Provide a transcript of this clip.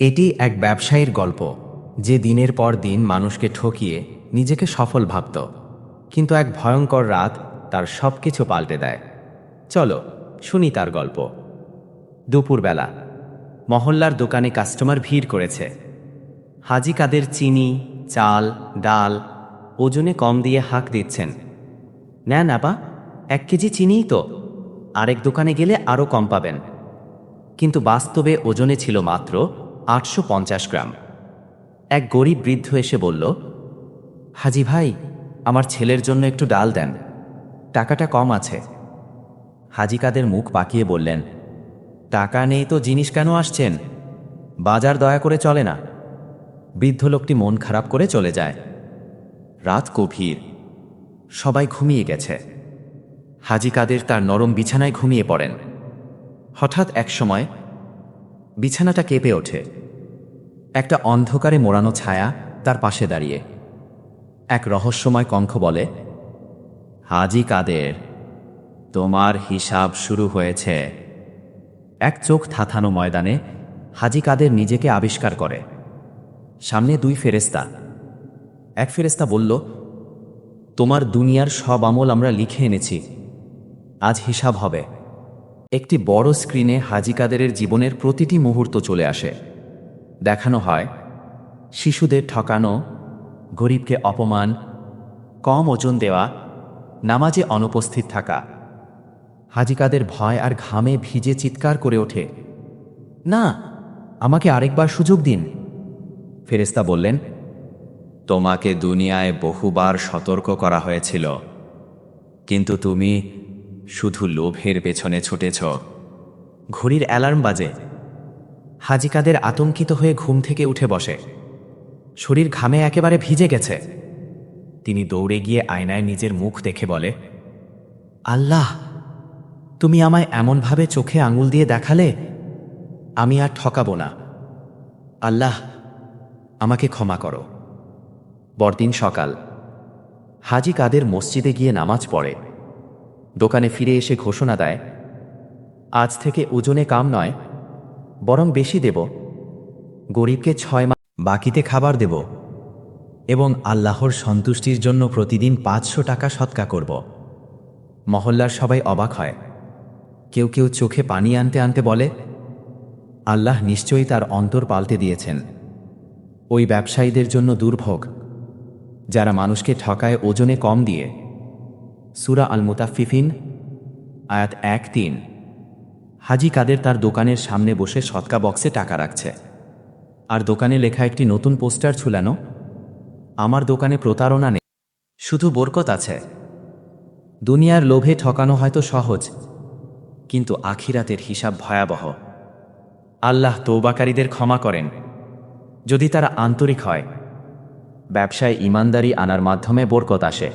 এটি এক ব্যবসায়ীর গল্প, যে দিনের পর দিন মানুষকে ঠকিয়ে নিজেকে সফল ভাবত। কিন্তু এক ভয়ঙ্কর রাত তার সব কিছু পাল্টে দেয়। চলো, শুনি তার গল্প। দুপুরবেলা, মহল্লার দোকানে কাস্টমার ভিড় করেছে। হাজি কাদের চিনি, চাল, ডাল ওজনে কম দিয়ে হাঁক দিচ্ছেন। নেন আপা, এক কেজি চিনিই তো, আরেক দোকানে গেলে আরও কম পাবেন। কিন্তু বাস্তবে ওজনে ছিল মাত্র আটশো পঞ্চাশ গ্রাম। এক গরিব বৃদ্ধ এসে বলল, হাজি ভাই, আমার ছেলের জন্য একটু ডাল দেন। টাকাটা কম আছে। হাজি কাদের মুখ পাকিয়ে বললেন, টাকা নেই তো জিনিস কেন আসছেন? বাজার দয়া করে চলে না। বৃদ্ধ লোকটি মন খারাপ করে চলে যায়। রাত গভীর। সবাই ঘুমিয়ে গেছে। হাজি কাদের তার নরম বিছানায় ঘুমিয়ে পড়েন। হঠাৎ এক সময় বিছানাটা কেঁপে ওঠে। একটা অন্ধকারে মোড়ানো ছায়া তার পাশে দাঁড়িয়ে। এক রহস্যময় কণ্ঠ বলে, হাজি কাদের, তোমার হিসাব শুরু হয়েছে। এক চোখ থাথানো ময়দানে হাজি কাদের নিজেকে আবিষ্কার করে। সামনে দুই ফেরেস্তা এক ফেরেস্তা বলল, তোমার দুনিয়ার সব আমল আমরা লিখে এনেছি। আজ হিসাব হবে। একটি বড় স্ক্রিনে হাজি কাদেরের জীবনের প্রতিটি মুহূর্ত চলে আসে। দেখানো হয়, শিশুদের ঠকানো, গরিবকে অপমান, কম ওজন দেওয়া, নামাজে অনুপস্থিত থাকা। হাজি কাদের ভয় আর ঘামে ভিজে চিৎকার করে ওঠে, না, আমাকে আরেকবার সুযোগ দিন। ফেরেস্তা বললেন, তোমাকে দুনিয়ায় বহুবার সতর্ক করা হয়েছিল, কিন্তু তুমি শুধু লোভের পেছনে ছুটেছ। ঘড়ির অ্যালার্ম বাজে। হাজিকাদের আতঙ্কিত হয়ে ঘুম থেকে উঠে বসে। শরীর ঘামে একেবারে ভিজে গেছে। তিনি দৌড়ে গিয়ে আয়নায় নিজের মুখ দেখে বলে, আল্লাহ, তুমি আমায় এমনভাবে চোখে আঙুল দিয়ে দেখালে, আমি আর ঠকাবো না। আল্লাহ, আমাকে ক্ষমা করো। পরদিন সকাল। হাজি কাদের মসজিদে গিয়ে নামাজ পড়ে। দোকানে ফিরে এসে ঘোষণা দেয়, আজ থেকে ওজনে কাম নয়, বরং বেশি দেব। গরিবকে ছয় মাস বাকিতে খাবার দেব এবং আল্লাহর সন্তুষ্টির জন্য প্রতিদিন পাঁচশো টাকা সৎকা করব। মহল্লার সবাই অবাক হয়। কেউ কেউ চোখে পানি আনতে আনতে বলে, আল্লাহ নিশ্চয়ই তার অন্তর পাল্টে দিয়েছেন। ওই ব্যবসায়ীদের জন্য দুর্ভোগ। যারা মানুষকে ঠকায় ওজনে কম দিয়ে সুরা আল মুতাফিফিন আয়াত এক তিন হাজি কাদের তার দোকানের সামনে বসে সৎকা বক্সে টাকা রাখছে। আর দোকানে লেখা একটি নতুন পোস্টার ঝুলানো, আমার দোকানে প্রতারণা নেই, শুধু বরকত আছে। দুনিয়ার লোভে ঠকানো হয়তো সহজ, কিন্তু আখিরাতের হিসাব ভয়াবহ। আল্লাহ তৌবাকারীদের ক্ষমা করেন। যদি তারা আন্তরিক হয়, ব্যবসায় ইমানদারি আনার মাধ্যমে বরকত আসে।